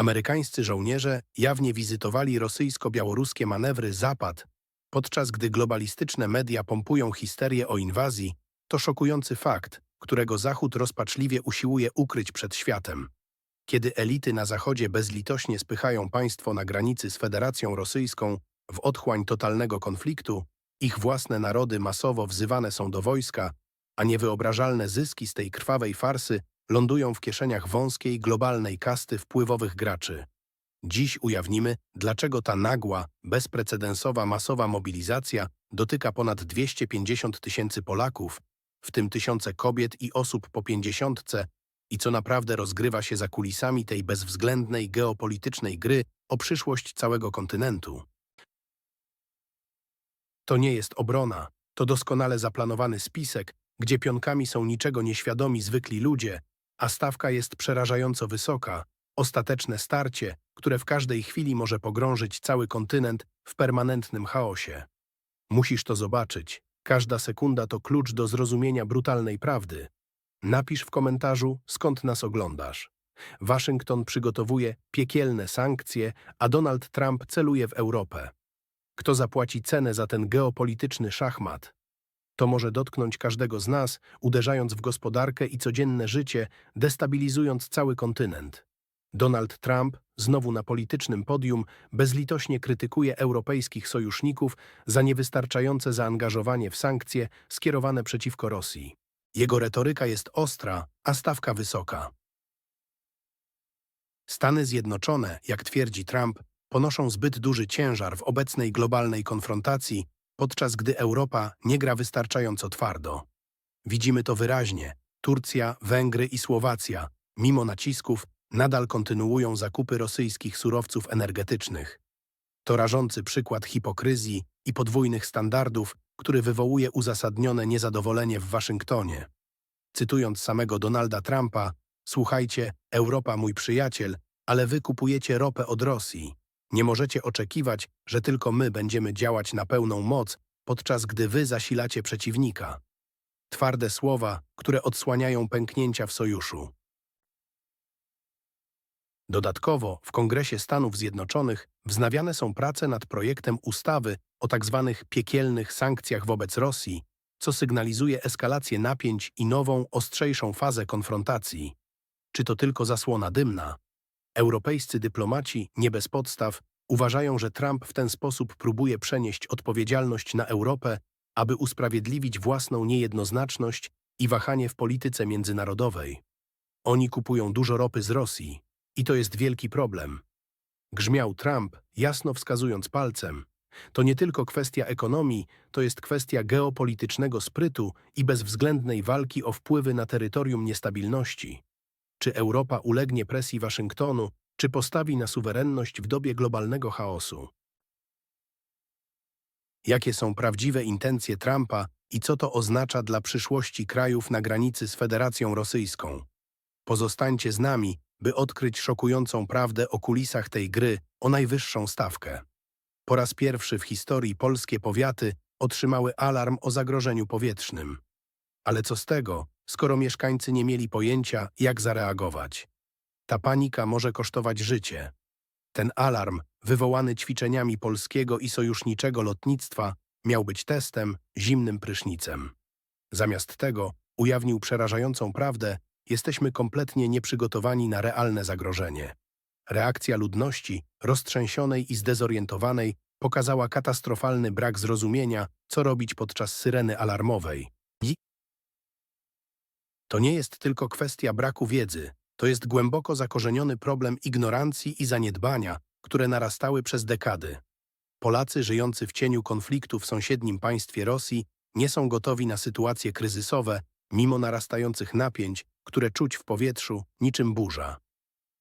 Amerykańscy żołnierze jawnie wizytowali rosyjsko-białoruskie manewry Zapad, podczas gdy globalistyczne media pompują histerię o inwazji, to szokujący fakt, którego Zachód rozpaczliwie usiłuje ukryć przed światem. Kiedy elity na Zachodzie bezlitośnie spychają państwo na granicy z Federacją Rosyjską w otchłań totalnego konfliktu, ich własne narody masowo wzywane są do wojska, a niewyobrażalne zyski z tej krwawej farsy lądują w kieszeniach wąskiej, globalnej kasty wpływowych graczy. Dziś ujawnimy, dlaczego ta nagła, bezprecedensowa masowa mobilizacja dotyka ponad 250 tysięcy Polaków, w tym tysiące kobiet i osób po pięćdziesiątce, i co naprawdę rozgrywa się za kulisami tej bezwzględnej geopolitycznej gry o przyszłość całego kontynentu. To nie jest obrona, to doskonale zaplanowany spisek, gdzie pionkami są niczego nieświadomi zwykli ludzie, a stawka jest przerażająco wysoka, ostateczne starcie, które w każdej chwili może pogrążyć cały kontynent w permanentnym chaosie. Musisz to zobaczyć. Każda sekunda to klucz do zrozumienia brutalnej prawdy. Napisz w komentarzu, skąd nas oglądasz. Waszyngton przygotowuje piekielne sankcje, a Donald Trump celuje w Europę. Kto zapłaci cenę za ten geopolityczny szachmat? To może dotknąć każdego z nas, uderzając w gospodarkę i codzienne życie, destabilizując cały kontynent. Donald Trump, znowu na politycznym podium, bezlitośnie krytykuje europejskich sojuszników za niewystarczające zaangażowanie w sankcje skierowane przeciwko Rosji. Jego retoryka jest ostra, a stawka wysoka. Stany Zjednoczone, jak twierdzi Trump, ponoszą zbyt duży ciężar w obecnej globalnej konfrontacji, podczas gdy Europa nie gra wystarczająco twardo. Widzimy to wyraźnie. Turcja, Węgry i Słowacja, mimo nacisków, nadal kontynuują zakupy rosyjskich surowców energetycznych. To rażący przykład hipokryzji i podwójnych standardów, który wywołuje uzasadnione niezadowolenie w Waszyngtonie. Cytując samego Donalda Trumpa, słuchajcie, Europa mój przyjaciel, ale wy kupujecie ropę od Rosji. Nie możecie oczekiwać, że tylko my będziemy działać na pełną moc, podczas gdy wy zasilacie przeciwnika. Twarde słowa, które odsłaniają pęknięcia w sojuszu. Dodatkowo w Kongresie Stanów Zjednoczonych wznawiane są prace nad projektem ustawy o tzw. piekielnych sankcjach wobec Rosji, co sygnalizuje eskalację napięć i nową, ostrzejszą fazę konfrontacji. Czy to tylko zasłona dymna? Europejscy dyplomaci, nie bez podstaw, uważają, że Trump w ten sposób próbuje przenieść odpowiedzialność na Europę, aby usprawiedliwić własną niejednoznaczność i wahanie w polityce międzynarodowej. Oni kupują dużo ropy z Rosji i to jest wielki problem. Grzmiał Trump, jasno wskazując palcem. To nie tylko kwestia ekonomii, to jest kwestia geopolitycznego sprytu i bezwzględnej walki o wpływy na terytorium niestabilności. Czy Europa ulegnie presji Waszyngtonu, czy postawi na suwerenność w dobie globalnego chaosu? Jakie są prawdziwe intencje Trumpa i co to oznacza dla przyszłości krajów na granicy z Federacją Rosyjską? Pozostańcie z nami, by odkryć szokującą prawdę o kulisach tej gry o najwyższą stawkę. Po raz pierwszy w historii polskie powiaty otrzymały alarm o zagrożeniu powietrznym. Ale co z tego, skoro mieszkańcy nie mieli pojęcia, jak zareagować? Ta panika może kosztować życie. Ten alarm, wywołany ćwiczeniami polskiego i sojuszniczego lotnictwa, miał być testem, zimnym prysznicem. Zamiast tego ujawnił przerażającą prawdę, jesteśmy kompletnie nieprzygotowani na realne zagrożenie. Reakcja ludności, roztrzęsionej i zdezorientowanej, pokazała katastrofalny brak zrozumienia, co robić podczas syreny alarmowej. To nie jest tylko kwestia braku wiedzy, to jest głęboko zakorzeniony problem ignorancji i zaniedbania, które narastały przez dekady. Polacy żyjący w cieniu konfliktu w sąsiednim państwie Rosji nie są gotowi na sytuacje kryzysowe, mimo narastających napięć, które czuć w powietrzu niczym burza.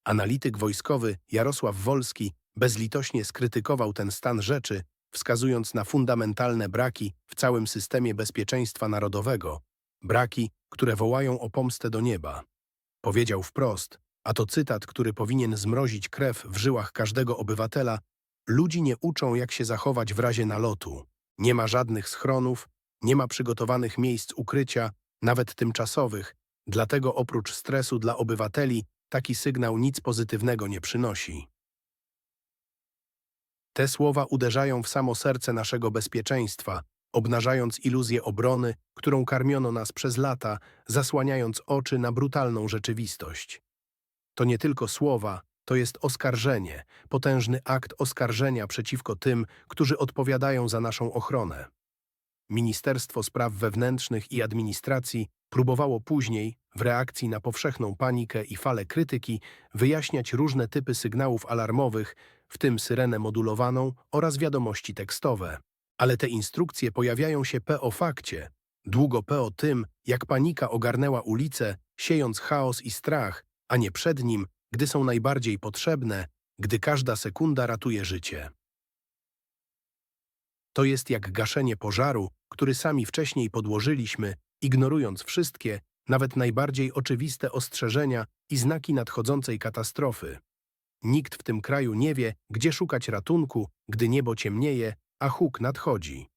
Analityk wojskowy Jarosław Wolski bezlitośnie skrytykował ten stan rzeczy, wskazując na fundamentalne braki w całym systemie bezpieczeństwa narodowego, braki, które wołają o pomstę do nieba. Powiedział wprost, a to cytat, który powinien zmrozić krew w żyłach każdego obywatela, ludzi nie uczą, jak się zachować w razie nalotu. Nie ma żadnych schronów, nie ma przygotowanych miejsc ukrycia, nawet tymczasowych, dlatego oprócz stresu dla obywateli taki sygnał nic pozytywnego nie przynosi. Te słowa uderzają w samo serce naszego bezpieczeństwa, obnażając iluzję obrony, którą karmiono nas przez lata, zasłaniając oczy na brutalną rzeczywistość. To nie tylko słowa, to jest oskarżenie, potężny akt oskarżenia przeciwko tym, którzy odpowiadają za naszą ochronę. Ministerstwo Spraw Wewnętrznych i Administracji próbowało później, w reakcji na powszechną panikę i falę krytyki, wyjaśniać różne typy sygnałów alarmowych, w tym syrenę modulowaną oraz wiadomości tekstowe. Ale te instrukcje pojawiają się p o fakcie, długo p o tym, jak panika ogarnęła ulicę, siejąc chaos i strach, a nie przed nim, gdy są najbardziej potrzebne, gdy każda sekunda ratuje życie. To jest jak gaszenie pożaru, który sami wcześniej podłożyliśmy, ignorując wszystkie, nawet najbardziej oczywiste ostrzeżenia i znaki nadchodzącej katastrofy. Nikt w tym kraju nie wie, gdzie szukać ratunku, gdy niebo ciemnieje, a huk nadchodzi.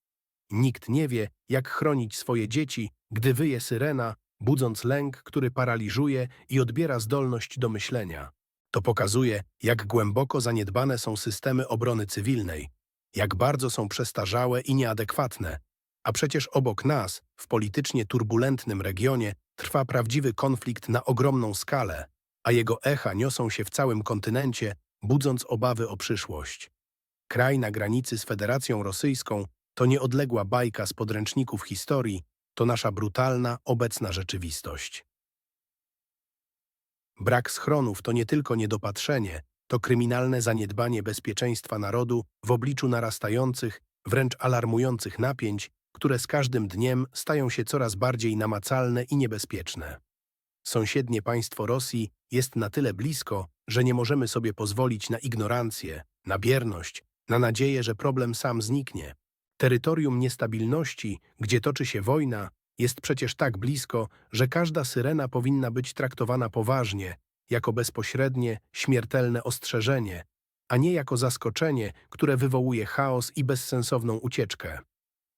Nikt nie wie, jak chronić swoje dzieci, gdy wyje syrena, budząc lęk, który paraliżuje i odbiera zdolność do myślenia. To pokazuje, jak głęboko zaniedbane są systemy obrony cywilnej, jak bardzo są przestarzałe i nieadekwatne, a przecież obok nas, w politycznie turbulentnym regionie, trwa prawdziwy konflikt na ogromną skalę, a jego echa niosą się w całym kontynencie, budząc obawy o przyszłość. Kraj na granicy z Federacją Rosyjską to nieodległa bajka z podręczników historii, to nasza brutalna, obecna rzeczywistość. Brak schronów to nie tylko niedopatrzenie, to kryminalne zaniedbanie bezpieczeństwa narodu w obliczu narastających, wręcz alarmujących napięć, które z każdym dniem stają się coraz bardziej namacalne i niebezpieczne. Sąsiednie państwo Rosji jest na tyle blisko, że nie możemy sobie pozwolić na ignorancję, na bierność, na nadzieję, że problem sam zniknie. Terytorium niestabilności, gdzie toczy się wojna, jest przecież tak blisko, że każda syrena powinna być traktowana poważnie, jako bezpośrednie, śmiertelne ostrzeżenie, a nie jako zaskoczenie, które wywołuje chaos i bezsensowną ucieczkę.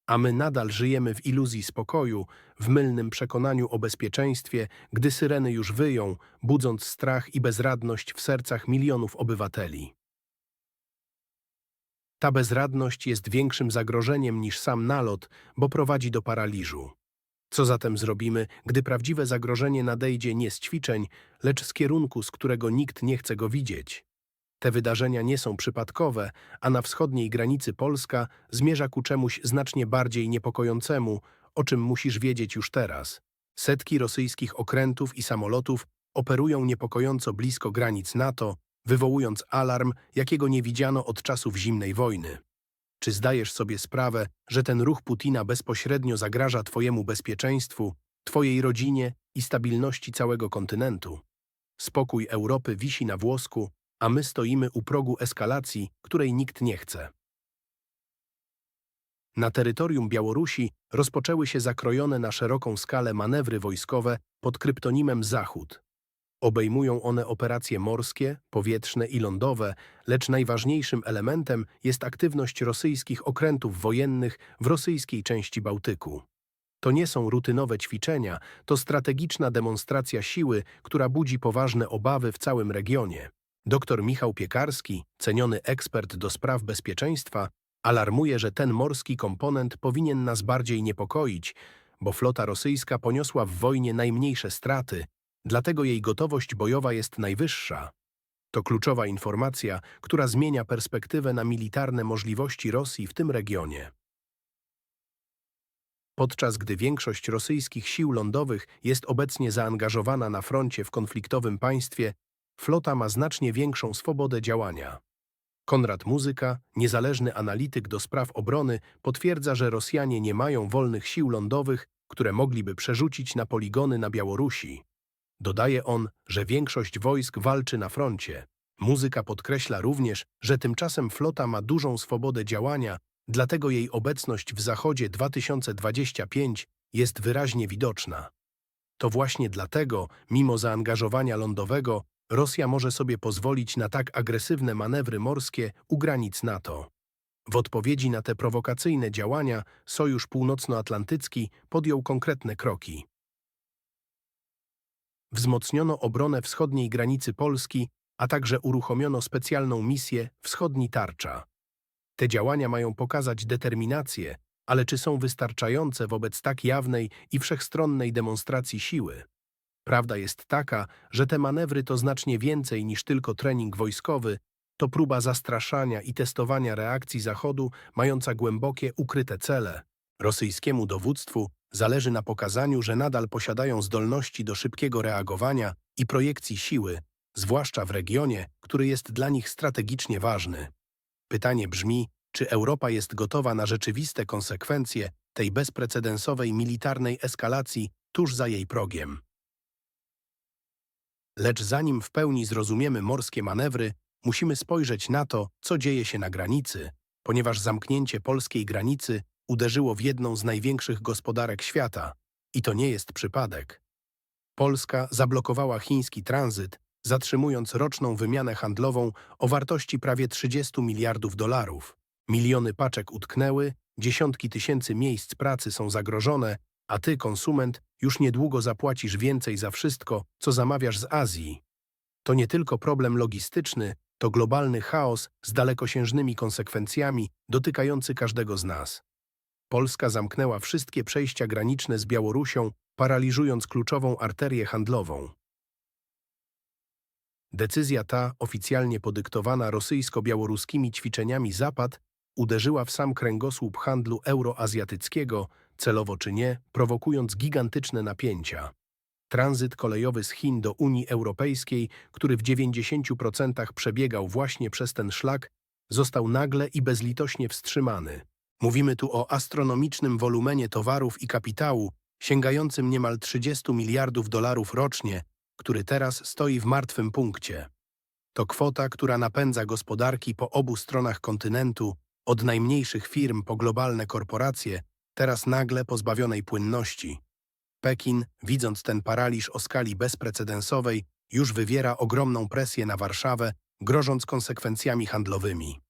A my nadal żyjemy w iluzji spokoju, w mylnym przekonaniu o bezpieczeństwie, gdy syreny już wyją, budząc strach i bezradność w sercach milionów obywateli. Ta bezradność jest większym zagrożeniem niż sam nalot, bo prowadzi do paraliżu. Co zatem zrobimy, gdy prawdziwe zagrożenie nadejdzie nie z ćwiczeń, lecz z kierunku, z którego nikt nie chce go widzieć? Te wydarzenia nie są przypadkowe, a na wschodniej granicy Polska zmierza ku czemuś znacznie bardziej niepokojącemu, o czym musisz wiedzieć już teraz. Setki rosyjskich okrętów i samolotów operują niepokojąco blisko granic NATO, wywołując alarm, jakiego nie widziano od czasów zimnej wojny. Czy zdajesz sobie sprawę, że ten ruch Putina bezpośrednio zagraża Twojemu bezpieczeństwu, Twojej rodzinie i stabilności całego kontynentu? Spokój Europy wisi na włosku, a my stoimy u progu eskalacji, której nikt nie chce. Na terytorium Białorusi rozpoczęły się zakrojone na szeroką skalę manewry wojskowe pod kryptonimem Zachód. Obejmują one operacje morskie, powietrzne i lądowe, lecz najważniejszym elementem jest aktywność rosyjskich okrętów wojennych w rosyjskiej części Bałtyku. To nie są rutynowe ćwiczenia, to strategiczna demonstracja siły, która budzi poważne obawy w całym regionie. Dr Michał Piekarski, ceniony ekspert do spraw bezpieczeństwa, alarmuje, że ten morski komponent powinien nas bardziej niepokoić, bo flota rosyjska poniosła w wojnie najmniejsze straty, dlatego jej gotowość bojowa jest najwyższa. To kluczowa informacja, która zmienia perspektywę na militarne możliwości Rosji w tym regionie. Podczas gdy większość rosyjskich sił lądowych jest obecnie zaangażowana na froncie w konfliktowym państwie, flota ma znacznie większą swobodę działania. Konrad Muzyka, niezależny analityk do spraw obrony, potwierdza, że Rosjanie nie mają wolnych sił lądowych, które mogliby przerzucić na poligony na Białorusi. Dodaje on, że większość wojsk walczy na froncie. Muzyka podkreśla również, że tymczasem flota ma dużą swobodę działania, dlatego jej obecność w Zachodzie 2025 jest wyraźnie widoczna. To właśnie dlatego, mimo zaangażowania lądowego, Rosja może sobie pozwolić na tak agresywne manewry morskie u granic NATO. W odpowiedzi na te prowokacyjne działania Sojusz Północnoatlantycki podjął konkretne kroki. Wzmocniono obronę wschodniej granicy Polski, a także uruchomiono specjalną misję Wschodni Tarcza. Te działania mają pokazać determinację, ale czy są wystarczające wobec tak jawnej i wszechstronnej demonstracji siły? Prawda jest taka, że te manewry to znacznie więcej niż tylko trening wojskowy, to próba zastraszania i testowania reakcji Zachodu mająca głębokie, ukryte cele. Rosyjskiemu dowództwu zależy na pokazaniu, że nadal posiadają zdolności do szybkiego reagowania i projekcji siły, zwłaszcza w regionie, który jest dla nich strategicznie ważny. Pytanie brzmi, czy Europa jest gotowa na rzeczywiste konsekwencje tej bezprecedensowej militarnej eskalacji tuż za jej progiem. Lecz zanim w pełni zrozumiemy morskie manewry, musimy spojrzeć na to, co dzieje się na granicy, ponieważ zamknięcie polskiej granicy uderzyło w jedną z największych gospodarek świata i to nie jest przypadek. Polska zablokowała chiński tranzyt, zatrzymując roczną wymianę handlową o wartości prawie 30 miliardów dolarów. Miliony paczek utknęły, dziesiątki tysięcy miejsc pracy są zagrożone, a ty, konsument, już niedługo zapłacisz więcej za wszystko, co zamawiasz z Azji. To nie tylko problem logistyczny, to globalny chaos z dalekosiężnymi konsekwencjami dotykający każdego z nas. Polska zamknęła wszystkie przejścia graniczne z Białorusią, paraliżując kluczową arterię handlową. Decyzja ta, oficjalnie podyktowana rosyjsko-białoruskimi ćwiczeniami Zapad, uderzyła w sam kręgosłup handlu euroazjatyckiego, celowo czy nie, prowokując gigantyczne napięcia. Tranzyt kolejowy z Chin do Unii Europejskiej, który w 90% przebiegał właśnie przez ten szlak, został nagle i bezlitośnie wstrzymany. Mówimy tu o astronomicznym wolumenie towarów i kapitału, sięgającym niemal 30 miliardów dolarów rocznie, który teraz stoi w martwym punkcie. To kwota, która napędza gospodarki po obu stronach kontynentu, od najmniejszych firm po globalne korporacje, teraz nagle pozbawionej płynności. Pekin, widząc ten paraliż o skali bezprecedensowej, już wywiera ogromną presję na Warszawę, grożąc konsekwencjami handlowymi.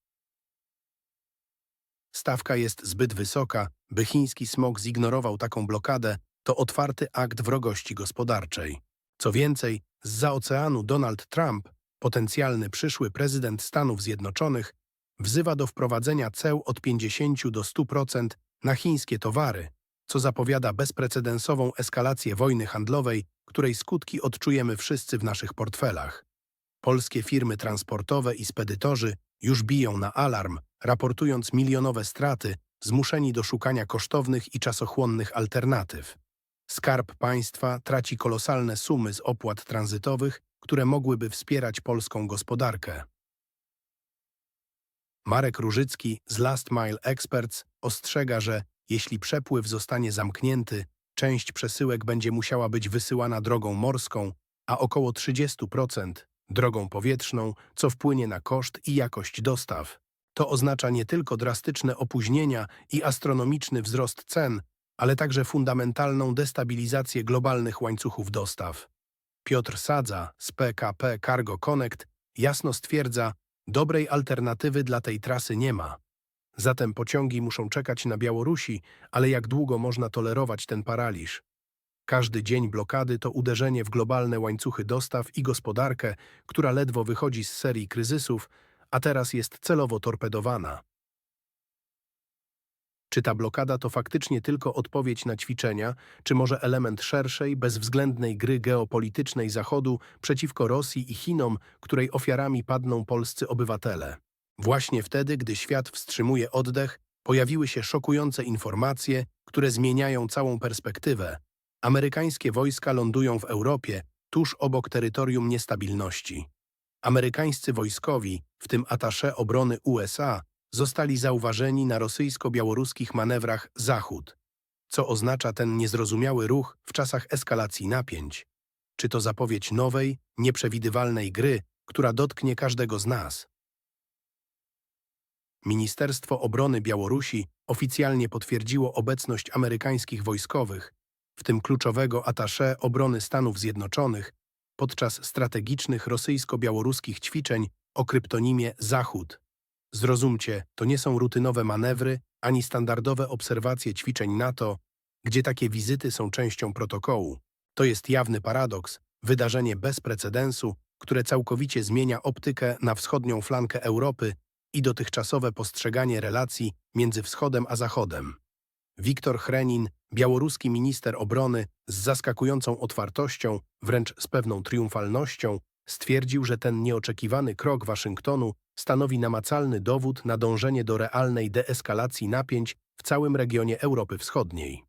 Stawka jest zbyt wysoka, by chiński smog zignorował taką blokadę, to otwarty akt wrogości gospodarczej. Co więcej, z oceanu Donald Trump, potencjalny przyszły prezydent Stanów Zjednoczonych, wzywa do wprowadzenia ceł od 50 do 100% na chińskie towary, co zapowiada bezprecedensową eskalację wojny handlowej, której skutki odczujemy wszyscy w naszych portfelach. Polskie firmy transportowe i spedytorzy już biją na alarm, raportując milionowe straty, zmuszeni do szukania kosztownych i czasochłonnych alternatyw. Skarb państwa traci kolosalne sumy z opłat tranzytowych, które mogłyby wspierać polską gospodarkę. Marek Różycki z Last Mile Experts ostrzega, że jeśli przepływ zostanie zamknięty, część przesyłek będzie musiała być wysyłana drogą morską, a około 30% drogą powietrzną, co wpłynie na koszt i jakość dostaw. To oznacza nie tylko drastyczne opóźnienia i astronomiczny wzrost cen, ale także fundamentalną destabilizację globalnych łańcuchów dostaw. Piotr Sadza z PKP Cargo Connect jasno stwierdza, dobrej alternatywy dla tej trasy nie ma. Zatem pociągi muszą czekać na Białorusi, ale jak długo można tolerować ten paraliż? Każdy dzień blokady to uderzenie w globalne łańcuchy dostaw i gospodarkę, która ledwo wychodzi z serii kryzysów, a teraz jest celowo torpedowana. Czy ta blokada to faktycznie tylko odpowiedź na ćwiczenia, czy może element szerszej, bezwzględnej gry geopolitycznej Zachodu przeciwko Rosji i Chinom, której ofiarami padną polscy obywatele? Właśnie wtedy, gdy świat wstrzymuje oddech, pojawiły się szokujące informacje, które zmieniają całą perspektywę. Amerykańskie wojska lądują w Europie, tuż obok terytorium niestabilności. Amerykańscy wojskowi, w tym atasze obrony USA, zostali zauważeni na rosyjsko-białoruskich manewrach Zachód. Co oznacza ten niezrozumiały ruch w czasach eskalacji napięć? Czy to zapowiedź nowej, nieprzewidywalnej gry, która dotknie każdego z nas? Ministerstwo Obrony Białorusi oficjalnie potwierdziło obecność amerykańskich wojskowych, w tym kluczowego attaché obrony Stanów Zjednoczonych, podczas strategicznych rosyjsko-białoruskich ćwiczeń o kryptonimie Zachód. Zrozumcie, to nie są rutynowe manewry ani standardowe obserwacje ćwiczeń NATO, gdzie takie wizyty są częścią protokołu. To jest jawny paradoks, wydarzenie bez precedensu, które całkowicie zmienia optykę na wschodnią flankę Europy i dotychczasowe postrzeganie relacji między wschodem a zachodem. Wiktor Chrenin, białoruski minister obrony, z zaskakującą otwartością, wręcz z pewną triumfalnością, stwierdził, że ten nieoczekiwany krok Waszyngtonu stanowi namacalny dowód na dążenie do realnej deeskalacji napięć w całym regionie Europy Wschodniej.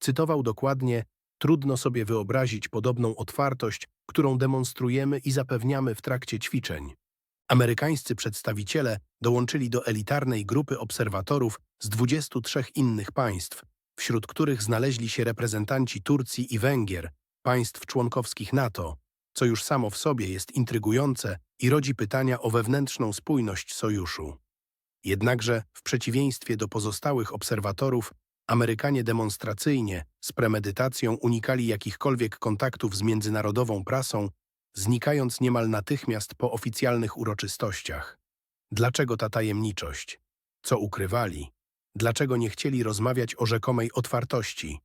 Cytował dokładnie: Trudno sobie wyobrazić podobną otwartość, którą demonstrujemy i zapewniamy w trakcie ćwiczeń. Amerykańscy przedstawiciele dołączyli do elitarnej grupy obserwatorów z 23 innych państw, wśród których znaleźli się reprezentanci Turcji i Węgier, państw członkowskich NATO, co już samo w sobie jest intrygujące i rodzi pytania o wewnętrzną spójność sojuszu. Jednakże, w przeciwieństwie do pozostałych obserwatorów, Amerykanie demonstracyjnie, z premedytacją unikali jakichkolwiek kontaktów z międzynarodową prasą, znikając niemal natychmiast po oficjalnych uroczystościach. Dlaczego ta tajemniczość? Co ukrywali? Dlaczego nie chcieli rozmawiać o rzekomej otwartości?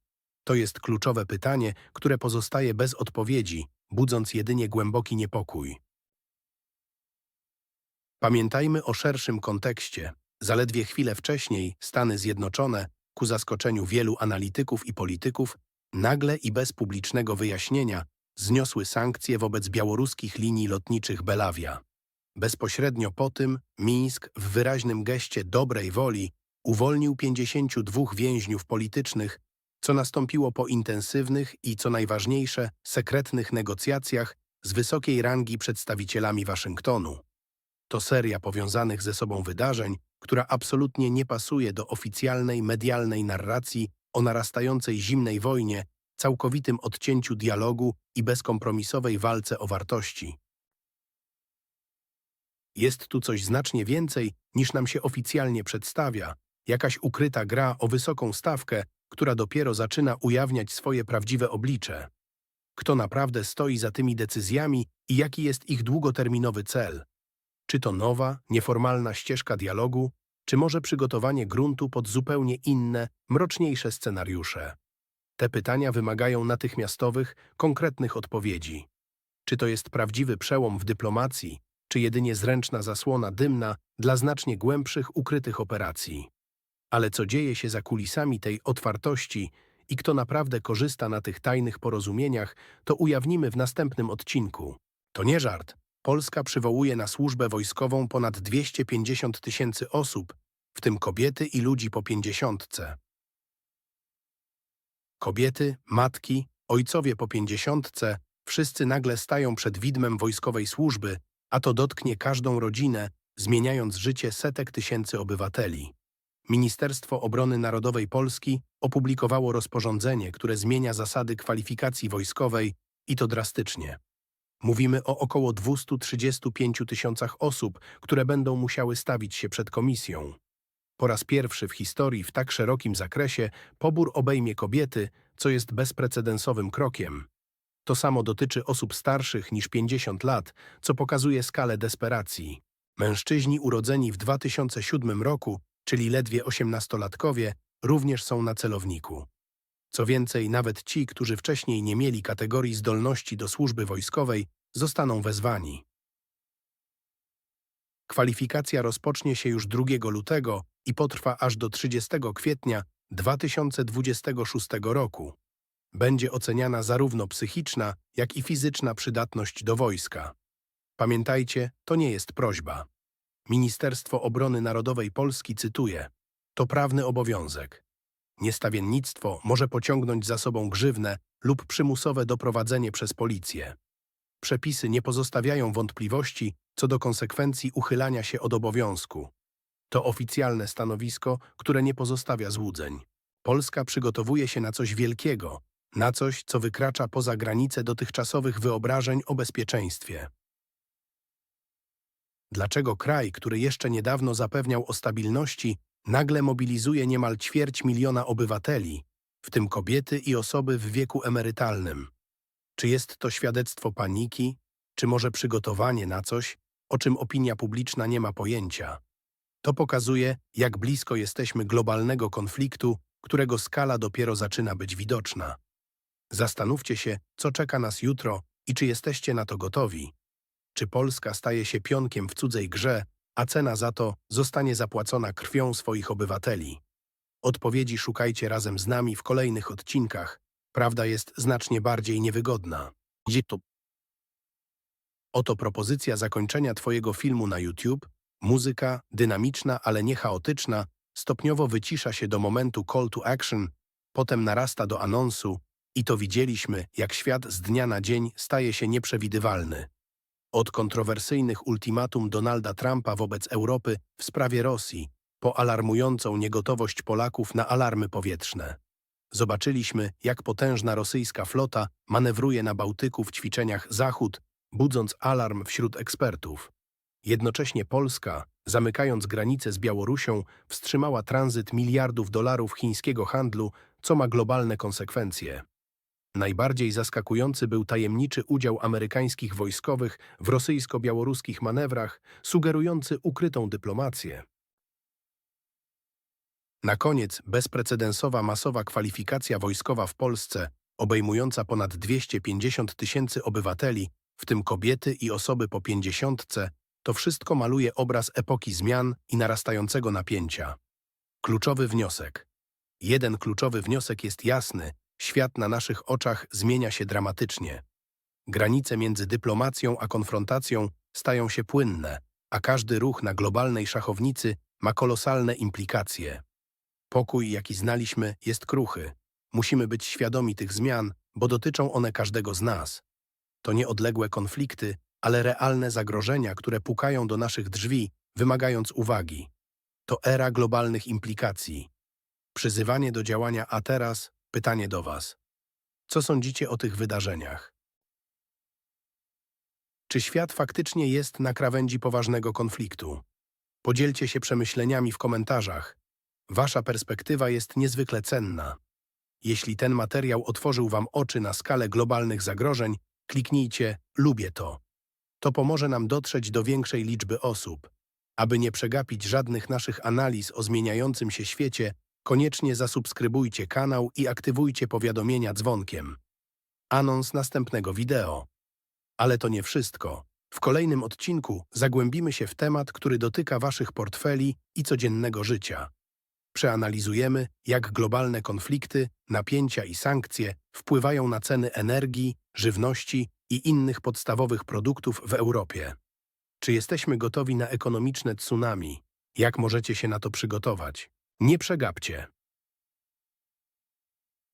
To jest kluczowe pytanie, które pozostaje bez odpowiedzi, budząc jedynie głęboki niepokój. Pamiętajmy o szerszym kontekście. Zaledwie chwilę wcześniej Stany Zjednoczone, ku zaskoczeniu wielu analityków i polityków, nagle i bez publicznego wyjaśnienia zniosły sankcje wobec białoruskich linii lotniczych Belawia. Bezpośrednio po tym Mińsk w wyraźnym geście dobrej woli uwolnił 52 więźniów politycznych, co nastąpiło po intensywnych i, co najważniejsze, sekretnych negocjacjach z wysokiej rangi przedstawicielami Waszyngtonu. To seria powiązanych ze sobą wydarzeń, która absolutnie nie pasuje do oficjalnej medialnej narracji o narastającej zimnej wojnie, całkowitym odcięciu dialogu i bezkompromisowej walce o wartości. Jest tu coś znacznie więcej, niż nam się oficjalnie przedstawia, jakaś ukryta gra o wysoką stawkę, która dopiero zaczyna ujawniać swoje prawdziwe oblicze. Kto naprawdę stoi za tymi decyzjami i jaki jest ich długoterminowy cel? Czy to nowa, nieformalna ścieżka dialogu, czy może przygotowanie gruntu pod zupełnie inne, mroczniejsze scenariusze? Te pytania wymagają natychmiastowych, konkretnych odpowiedzi. Czy to jest prawdziwy przełom w dyplomacji, czy jedynie zręczna zasłona dymna dla znacznie głębszych, ukrytych operacji? Ale co dzieje się za kulisami tej otwartości i kto naprawdę korzysta na tych tajnych porozumieniach, to ujawnimy w następnym odcinku. To nie żart. Polska przywołuje na służbę wojskową ponad 250 tysięcy osób, w tym kobiety i ludzi po pięćdziesiątce. Kobiety, matki, ojcowie po pięćdziesiątce, wszyscy nagle stają przed widmem wojskowej służby, a to dotknie każdą rodzinę, zmieniając życie setek tysięcy obywateli. Ministerstwo Obrony Narodowej Polski opublikowało rozporządzenie, które zmienia zasady kwalifikacji wojskowej i to drastycznie. Mówimy o około 235 tysiącach osób, które będą musiały stawić się przed komisją. Po raz pierwszy w historii w tak szerokim zakresie pobór obejmie kobiety, co jest bezprecedensowym krokiem. To samo dotyczy osób starszych niż 50 lat, co pokazuje skalę desperacji. Mężczyźni urodzeni w 2007 roku, czyli ledwie osiemnastolatkowie, również są na celowniku. Co więcej, nawet ci, którzy wcześniej nie mieli kategorii zdolności do służby wojskowej, zostaną wezwani. Kwalifikacja rozpocznie się już 2 lutego i potrwa aż do 30 kwietnia 2026 roku. Będzie oceniana zarówno psychiczna, jak i fizyczna przydatność do wojska. Pamiętajcie, to nie jest prośba. Ministerstwo Obrony Narodowej Polski cytuje: To prawny obowiązek. Niestawiennictwo może pociągnąć za sobą grzywnę lub przymusowe doprowadzenie przez policję. Przepisy nie pozostawiają wątpliwości co do konsekwencji uchylania się od obowiązku. To oficjalne stanowisko, które nie pozostawia złudzeń. Polska przygotowuje się na coś wielkiego, na coś, co wykracza poza granice dotychczasowych wyobrażeń o bezpieczeństwie. Dlaczego kraj, który jeszcze niedawno zapewniał o stabilności, nagle mobilizuje niemal ćwierć miliona obywateli, w tym kobiety i osoby w wieku emerytalnym? Czy jest to świadectwo paniki, czy może przygotowanie na coś, o czym opinia publiczna nie ma pojęcia? To pokazuje, jak blisko jesteśmy globalnego konfliktu, którego skala dopiero zaczyna być widoczna. Zastanówcie się, co czeka nas jutro i czy jesteście na to gotowi. Czy Polska staje się pionkiem w cudzej grze, a cena za to zostanie zapłacona krwią swoich obywateli? Odpowiedzi szukajcie razem z nami w kolejnych odcinkach. Prawda jest znacznie bardziej niewygodna. Oto propozycja zakończenia Twojego filmu na YouTube. Muzyka, dynamiczna, ale nie chaotyczna, stopniowo wycisza się do momentu call to action, potem narasta do anonsu i to widzieliśmy, jak świat z dnia na dzień staje się nieprzewidywalny. Od kontrowersyjnych ultimatum Donalda Trumpa wobec Europy w sprawie Rosji, po alarmującą niegotowość Polaków na alarmy powietrzne. Zobaczyliśmy, jak potężna rosyjska flota manewruje na Bałtyku w ćwiczeniach Zachód, budząc alarm wśród ekspertów. Jednocześnie Polska, zamykając granice z Białorusią, wstrzymała tranzyt miliardów dolarów chińskiego handlu, co ma globalne konsekwencje. Najbardziej zaskakujący był tajemniczy udział amerykańskich wojskowych w rosyjsko-białoruskich manewrach, sugerujący ukrytą dyplomację. Na koniec bezprecedensowa masowa kwalifikacja wojskowa w Polsce, obejmująca ponad 250 tysięcy obywateli, w tym kobiety i osoby po pięćdziesiątce, to wszystko maluje obraz epoki zmian i narastającego napięcia. Kluczowy wniosek. Jeden kluczowy wniosek jest jasny, świat na naszych oczach zmienia się dramatycznie. Granice między dyplomacją a konfrontacją stają się płynne, a każdy ruch na globalnej szachownicy ma kolosalne implikacje. Pokój, jaki znaliśmy, jest kruchy. Musimy być świadomi tych zmian, bo dotyczą one każdego z nas. To nie odległe konflikty, ale realne zagrożenia, które pukają do naszych drzwi, wymagając uwagi. To era globalnych implikacji. Przyzywanie do działania, a teraz pytanie do Was. Co sądzicie o tych wydarzeniach? Czy świat faktycznie jest na krawędzi poważnego konfliktu? Podzielcie się przemyśleniami w komentarzach. Wasza perspektywa jest niezwykle cenna. Jeśli ten materiał otworzył Wam oczy na skalę globalnych zagrożeń, kliknijcie Lubię to. To pomoże nam dotrzeć do większej liczby osób. Aby nie przegapić żadnych naszych analiz o zmieniającym się świecie, koniecznie zasubskrybujcie kanał i aktywujcie powiadomienia dzwonkiem. Anons następnego wideo. Ale to nie wszystko. W kolejnym odcinku zagłębimy się w temat, który dotyka Waszych portfeli i codziennego życia. Przeanalizujemy, jak globalne konflikty, napięcia i sankcje wpływają na ceny energii, żywności i innych podstawowych produktów w Europie. Czy jesteśmy gotowi na ekonomiczne tsunami? Jak możecie się na to przygotować? Nie przegapcie.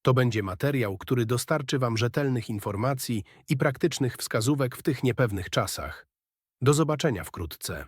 To będzie materiał, który dostarczy Wam rzetelnych informacji i praktycznych wskazówek w tych niepewnych czasach. Do zobaczenia wkrótce.